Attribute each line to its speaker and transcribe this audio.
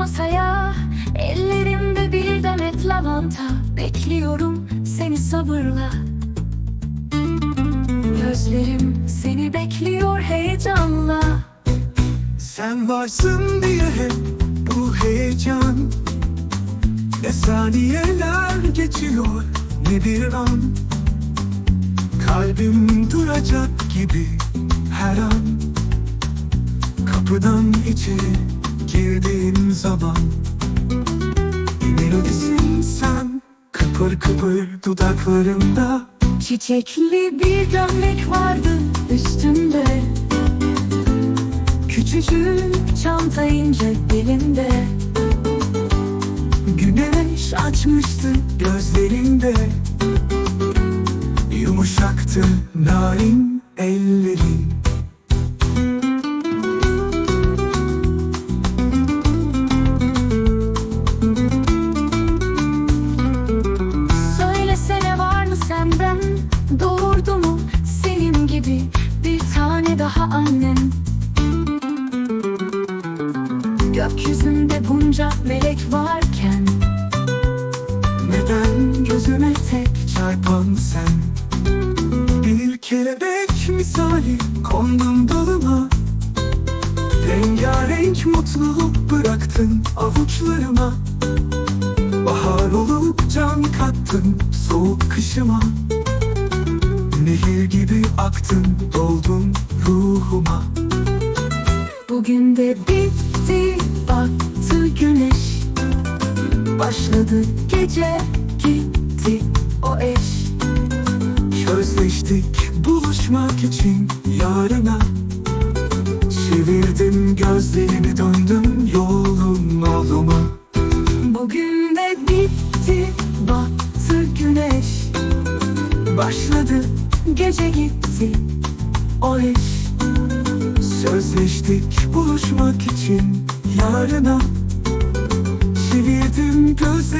Speaker 1: masaya. Ellerimde bir demet lavanta. Bekliyorum seni sabırla. Gözlerim seni bekliyor heyecanla.
Speaker 2: Sen varsın diye hep bu heyecan. Ne saniyeler geçiyor ne bir an. Kalbim duracak gibi her an. Kapıdan içeri girdiğin zaman Melodisin sen Kıpır kıpır dudaklarımda
Speaker 1: Çiçekli bir gömlek vardı üstünde. Küçücük çanta ince Doğurdu mu senin gibi Bir tane daha annen Gökyüzünde bunca melek varken
Speaker 2: Neden gözüme tek çarpan sen? Bir kelebek misali kondum dalıma. Rengarenk mutluluk bıraktın avuçlarıma. Bahar olup can kattın soğuk kışıma Nehir gibi aktın doldun ruhuma.
Speaker 1: Bugün de bitti battı güneş. Başladı gece gitti o eş.
Speaker 2: Sözleştik buluşmak için yarına. Çevirdim gözlerimi döndüm yolum yoluma
Speaker 1: Bugün de bitti battı güneş. Başladı gece gitti o eş
Speaker 2: Sözleştik buluşmak için yarına. Çevirdim döndüm